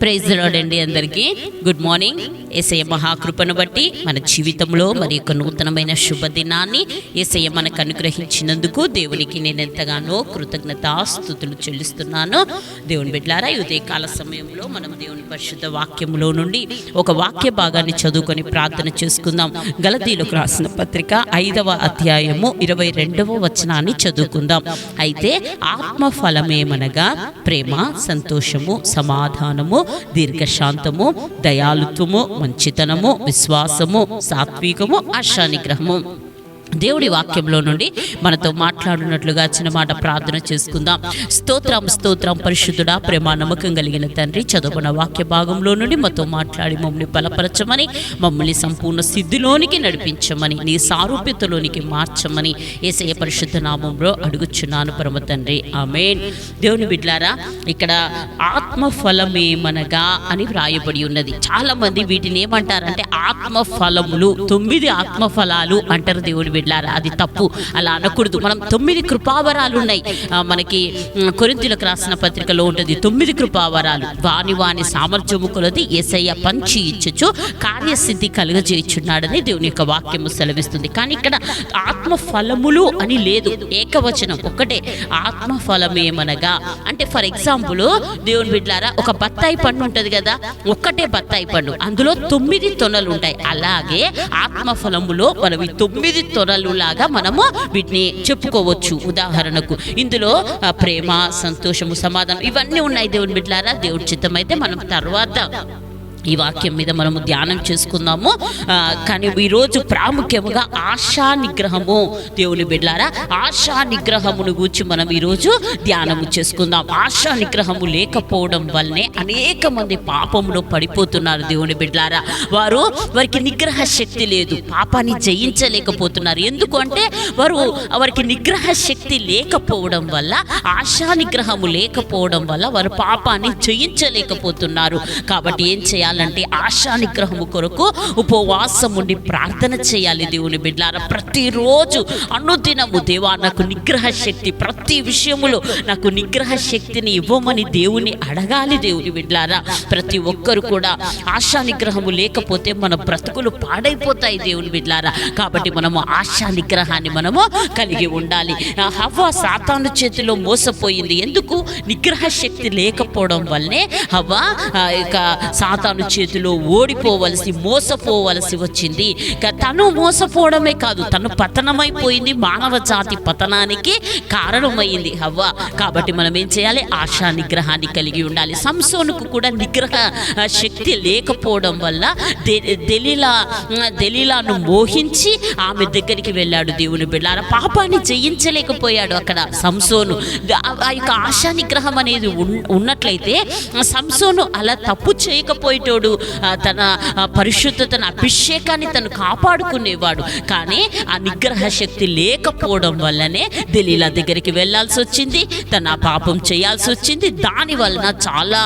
Praise అండి అందరికీ. Good morning ఏసయ్య మహాకృపను బట్టి మన జీవితంలో మరి యొక్క నూతనమైన శుభదినాన్ని ఏసయ్య మనకు అనుగ్రహించినందుకు దేవునికి నేను ఎంతగానో కృతజ్ఞతాస్థుతులు చెల్లిస్తున్నాను. దేవుని బిడ్డారా ఉదయకాల సమయంలో మనం దేవుని పరిశుద్ధ వాక్యంలో నుండి ఒక వాక్య భాగాన్ని చదువుకొని ప్రార్థన చేసుకుందాం. గలతీలకు రాసిన పత్రిక ఐదవ అధ్యాయము ఇరవై రెండవ వచనాన్ని చదువుకుందాం. అయితే ఆత్మ ఫలమేమనగా ప్రేమ సంతోషము సమాధానము దీర్ఘశాంతము దయాలుత్వము మంచితనము విశ్వాసము సాత్వికము ఆశానిగ్రహము. దేవుడి వాక్యంలో నుండి మనతో మాట్లాడినట్లుగా చిన్న మాట ప్రార్థన చేసుకుందాం. స్తోత్రం స్తోత్రం పరిశుద్ధుడా ప్రేమ నమ్మకం కలిగిన తండ్రి చదువుకున్న వాక్య భాగంలో నుండి మాతో మాట్లాడి మమ్మల్ని బలపరచమని మమ్మల్ని సంపూర్ణ సిద్ధిలోనికి నడిపించమని నీ సారూప్యతలోనికి మార్చమని ఏసయ పరిశుద్ధ నామంలో అడుగుచున్నాను పరమ తండ్రి. ఆమెన్. దేవుని బిడ్లారా ఇక్కడ ఆత్మ ఆత్మఫలమేమనగా అని వ్రాయబడి ఉన్నది. చాలా మంది వీటిని ఏమంటారంటే ఆత్మ ఫలములు తొమ్మిది ఆత్మ ఫలాలు అంటారు దేవుడు బిడ్లారా. అది తప్పు. అలా అనకూడదు. మనం తొమ్మిది కృపావరాలు ఉన్నాయి మనకి కొరింతలకు రాసిన పత్రికలో ఉంటుంది తొమ్మిది కృపావరాలు. వాని వాని సామర్థ్యము కొలది ఏసయ్య పంచి ఇచ్చచ్చు కార్యసిద్ధి కలుగజేయుచున్నాడని దేవుని యొక్క వాక్యము సెలవిస్తుంది. కానీ ఇక్కడ ఆత్మ ఫలములు అని లేదు. ఏకవచనం ఒకటే ఆత్మ ఫలమేమనగా అంటే ఫర్ ఎగ్జాంపుల్ దేవుని బిడ్డారా ఒక బత్తాయి పండు ఉంటుంది కదా ఒక్కటే బత్తాయి పండు. అందులో తొమ్మిది తొనలు ఉంటాయి అలాగే ఆత్మ ఫలములో మనం ఈ తొమ్మిది తొనలు లాగా మనము వీటిని చెప్పుకోవచ్చు. ఉదాహరణకు ఇందులో ప్రేమ సంతోషము సమాధానం ఇవన్నీ ఉన్నాయి దేవుని బిడ్డలారా. దేవుడి చిత్తం అయితే మనం తర్వాత ఈ వాక్యం మీద మనము ధ్యానం చేసుకుందాము. కానీ ఈరోజు ప్రాముఖ్యముగా ఆశా నిగ్రహము. దేవుని బిడ్లారా ఆశా నిగ్రహమును గూర్చి మనం ఈరోజు ధ్యానము చేసుకుందాం. ఆశా నిగ్రహము లేకపోవడం వల్లనే అనేక మంది పాపంలో పడిపోతున్నారు దేవుని బిడ్లారా. వారు వారికి నిగ్రహ శక్తి లేదు పాపాన్ని జయించలేకపోతున్నారు. ఎందుకంటే వారు వారికి నిగ్రహ శక్తి లేకపోవడం వల్ల ఆశా నిగ్రహము లేకపోవడం వల్ల వారు పాపాన్ని జయించలేకపోతున్నారు. కాబట్టి ఏం చేయాలి? చేయాలంటే ఆశా నిగ్రహము కొరకు ఉపవాసం ఉండి ప్రార్థన చేయాలి దేవుని బిడ్డారా. ప్రతిరోజు అనుదినము దేవా నాకు నిగ్రహ శక్తి ప్రతి విషయములో నాకు నిగ్రహ శక్తిని ఇవ్వమని దేవుని అడగాలి దేవుని బిడ్డారా. ప్రతి ఒక్కరు కూడా ఆశా నిగ్రహము లేకపోతే మన బ్రతుకులు పాడైపోతాయి దేవుని బిడ్డారా. కాబట్టి మనము ఆశా నిగ్రహాన్ని మనము కలిగి ఉండాలి. హవ్వ సాతాను చేతిలో మోసపోయింది. ఎందుకు? నిగ్రహ శక్తి లేకపోవడం వల్లనే హవ్వ ఇక సాతాను సాతాను చేతిలో ఓడిపోవలసి మోసపోవలసి వచ్చింది. తను మోసపోవడమే కాదు తను పతనమైపోయింది మానవ జాతి పతనానికి కారణమైంది. హవ్వ కాబట్టి మనం ఏం చేయాలి? ఆశా నిగ్రహాన్ని కలిగి ఉండాలి. సంసోనుకు కూడా నిగ్రహ శక్తి లేకపోవడం వల్ల దెలిలా దెలిలాను మోహించి ఆమె దగ్గరికి వెళ్ళాడు దేవుని బిడ్డార. పాపాన్ని జయించలేకపోయాడు అక్కడ సంసోను. ఆ యొక్క ఆశా నిగ్రహం అనేది ఉన్- ఉన్నట్లయితే సంసోను అలా తప్పు చేయకపోయి ఆ, తన ఆ, పరిశుద్ధతను అభిషేకాన్ని తను కాపాడుకునేవాడు. కానీ ఆ నిగ్రహ శక్తి లేకపోవడం వల్లనే దెలీలా దగ్గరికి వెళ్ళాల్సి వచ్చింది తన పాపం చేయాల్సి వచ్చింది దాని వలన చాలా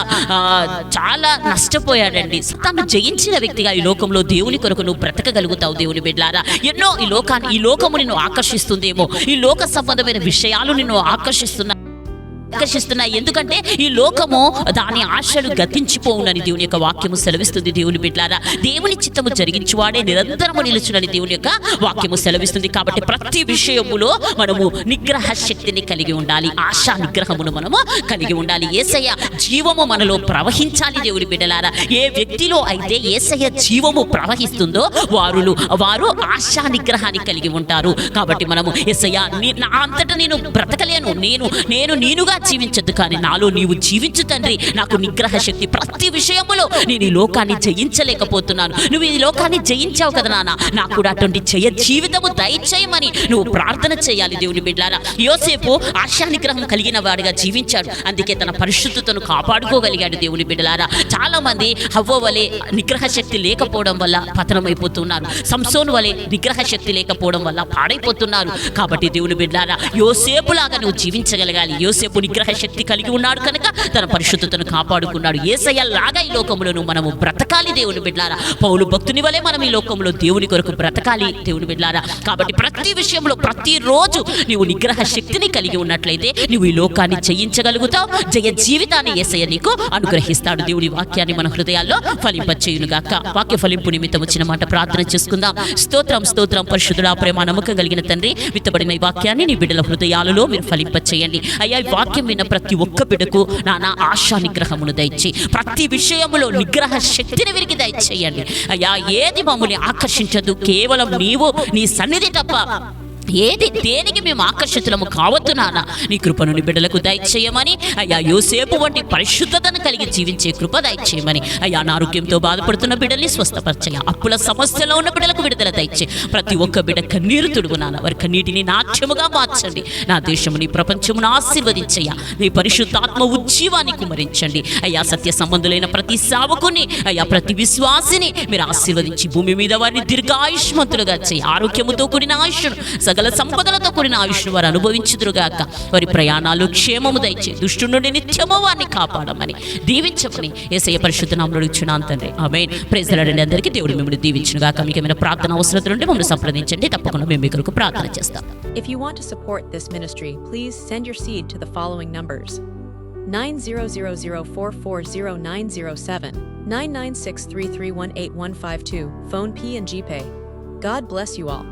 చాలా నష్టపోయాడండి. తను జయించిన వ్యక్తిగా ఈ లోకంలో దేవుని కొరకు నువ్వు బ్రతకగలుగుతావు దేవుని బిడ్డారా ఎన్నో ఈ లోకాన్ని ఈ లోకము నిన్ను ఆకర్షిస్తుందేమో. ఈ లోక సంబంధమైన విషయాలు నిన్ను ఆకర్షిస్తున్నా ఆకర్షిస్తున్నాయి. ఎందుకంటే ఈ లోకము దాని ఆశలు గతించిపోవునని దేవుని యొక్క వాక్యము సెలవిస్తుంది దేవుని బిడ్డారా దేవుని చిత్తము జరిగించువాడే నిరంతరము నిలుచునని దేవుని యొక్క వాక్యము సెలవిస్తుంది. కాబట్టి ప్రతి విషయములో మనము నిగ్రహ శక్తిని కలిగి ఉండాలి. ఆశా నిగ్రహమును మనము కలిగి ఉండాలి. ఏసయ్య జీవము మనలో ప్రవహించాలి దేవుని బిడ్డలారా. ఏ వ్యక్తిలో అయితే ఏసయ్య జీవము ప్రవహిస్తుందో వారులు వారు ఆశా నిగ్రహాన్ని కలిగి ఉంటారు. కాబట్టి మనము ఏసయ్య నా అంతటా నేను బ్రతకలేను. నేను నేను నేనుగా జీవించద్దు కానీ నాలో నీవు జీవించు తండ్రి. నాకు నిగ్రహ శక్తి ప్రతి విషయములో నేను ఈ లోకాన్ని జయించలేకపోతున్నాను. నువ్వు ఈ లోకాన్ని జయించావు కదా నాన్న నాకు కూడా అటువంటి జయ జీవితము దయచేయమని నువ్వు ప్రార్థన చేయాలి దేవుని బిడ్డారా. యోసేపు ఆశానిగ్రహం కలిగిన వాడిగా జీవించాడు. అందుకే తన పరిశుద్ధతను కాపాడుకోగలిగాడు దేవుని బిడ్డలారా చాలా మంది హవ్వ వలె నిగ్రహ శక్తి లేకపోవడం వల్ల పతనమైపోతున్నారు. సంసోన్ వలె నిగ్రహ శక్తి లేకపోవడం వల్ల పాడైపోతున్నారు. కాబట్టి దేవుని బిడ్డారా యోసేపులాగా నువ్వు జీవించగలగాలి. యోసేపు నిగ్రహ శక్తి కలిగి ఉన్నాడు కనుక తన పరిశుద్ధతను కాపాడుకున్నాడు. ఏసయ్య లాగా ఈ లోకములను మనము బ్రతకాలి దేవుని బిడ్డారా. పౌలు భక్తుని వలె మనం ఈ లోకంలో దేవుని కొరకు బ్రతకాలి దేవుని బిడ్డారా. కాబట్టి ప్రతి విషయంలో ప్రతిరోజు నీవు నిగ్రహ శక్తిని కలిగి ఉన్నట్లయితే నువ్వు ఈ లోకాన్ని జయించగలుగుతావు. జయ జీవితాన్ని ఏసయ్య నీకు అనుగ్రహిస్తాడు. దేవుడి వాక్యాన్ని మన హృదయాల్లో ఫలింపచేయునుగాక. వాక్య ఫలింపు నిమిత్తం వచ్చిన మాట ప్రార్థన చేసుకుందాం. స్తోత్రం స్తోత్రం పరిశుద్ధుడా ప్రేమ నమ్మకం కలిగిన తండ్రి విత్తబడిన ఈ వాక్యాన్ని నీ బిడ్డల హృదయాలలో మీరు ఫలింపచేయండి. అయ్యా ఈ వాక్యం విన్న ప్రతి ఒక్క బిడకు నానా ఆశా నిగ్రహమును దయచి ప్రతి విషయంలో నిగ్రహ శక్తిని విరిగి దయచేయండి. అయ్యా ఏది మమ్మల్ని ఆకర్షించదు కేవలం నీవు నీ సన్నిధి తప్ప ఏది? దేనికి మేము ఆకర్షితులము కావద్దు నాన్న. నీ కృపను నీ బిడ్డలకు దయచేయమని అయ్యా యోసేపు వంటి పరిశుద్ధతను కలిగి జీవించే కృప దయచేయమని. అయ్యా అనారోగ్యంతో బాధపడుతున్న బిడ్డల్ని స్వస్థపరచయ అప్పుల సమస్యలో ఉన్న బిడ్డలకు విడుదల దయచే. ప్రతి ఒక్క బిడ్డ కన్నీరు తుడుగు నాన్న. వారి కన్నీటిని నాట్యముగా మార్చండి. నా దేశము నీ ప్రపంచమును ఆశీర్వదించయ్యా. నీ పరిశుద్ధాత్మ ఉజ్జీవాన్ని కుమరించండి. అయ్యా సత్య సంబంధులైన ప్రతి సావకుని అయ్యా ప్రతి విశ్వాసిని మీరు ఆశీర్వదించి భూమి మీద వారిని దీర్ఘాయుష్మంతులుగా చేయి. ఆరోగ్యముతో కూడిన ఆయుష్ను సకల సంపదలతో కూడిన ఆయుష్ను వారు అనుభవించుదురుగాక. వారి ప్రయాణాలు క్షేమము దయచే దుష్టు నుండి నిత్యము వారిని కాపాడమని దీవించమని ఏసయ్య పరిశుద్ధ నామలు ఇచ్చున్నాను తండ్రి. ఆమె ప్రేజలాడండి అందరికీ దేవుడు మిమ్మల్ని దీవించునుగాక. మీకు ఏమైనా ప్రార్థన అవసరం ఉంటే మమ్మల్ని సంప్రదించండి. తప్పకుండా మేము మీకు ప్రార్థన చేస్తాం. If you want to support this ministry, please send your seed to the following numbers. 90004400907, 99633185152, phone P and GPay. God bless you all.